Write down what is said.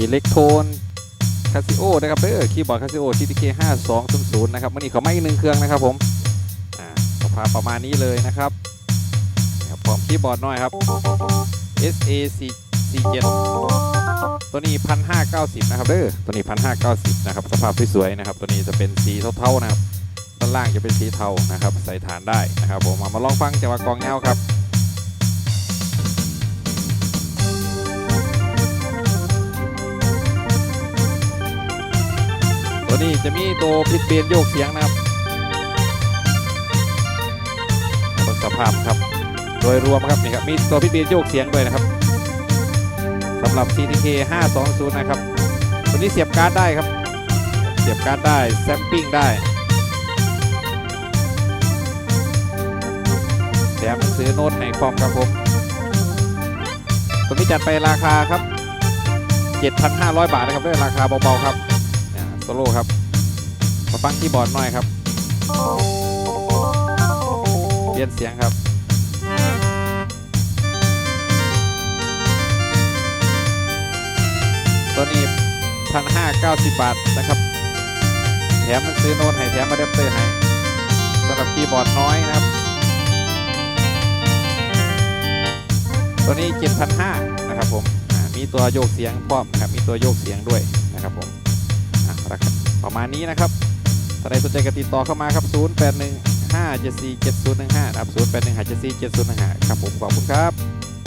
อิเล็กโทนคาซิโอนะครับเด้อคีย์บอร์ดคาซิโอ TTK 5200นะครับมันนี่เขาไม่อีกหนึ่งเครื่องนะครับผมอ่าสภาพประมาณนี้เลยนะครับพร้อมคีย์บอร์ดหน่อยครับ SA 47ตัวนี้1590นะครับเด้อตัวนี้1590นะครับสภาพสวยๆนะครับ ตัวนี้จะเป็นสีเทาๆนะครับด้านล่างจะเป็นสีเทานะครับ ใส่ฐานได้นะครับผมเอามาลองฟังจังหวะกองเงาครับ นี้จะมีตัวพิดเปลี่ยนโยกเสียงนะครับบนสภาพครับ โดยรวมครับนี่ครับมีตัวพิดเปลี่ยนโยกเสียงด้วยนะครับสำหรับ CTK 520 นะครับตัวนี้เสียบการ์ดได้ครับ เสียบการ์ดได้แซมปิ้งได้แถมหนังสือโน้ตในคอมครับผมตัวนี้จัดไปราคาครับ 7,500 บาทนะครับด้วยราคาเบาๆครับ โซโล่ครับ มาฟังคีย์บอร์ดหน่อยครับ เปลี่ยนเสียงครับตัวนี้พันห้าเก้าสิบบาทนะครับ แถมหนังสือโน้ตให้แถมมาเดปเตอร์ให้สำหรับคีย์บอร์ดน้อยนะครับ ตัวนี้7,500นะครับผมมีตัวโยกเสียงพร้อมนะครับ มีตัวโยกเสียงด้วยนะครับผม ประมาณนี้นะครับถ้าใครสนใจก็ติดต่อเข้ามาครับ 0 8 1 5 7 4 7 0 1 5ครับ0 8 1 5 7 4 7 0 1 5ครับผมขอบคุณครับ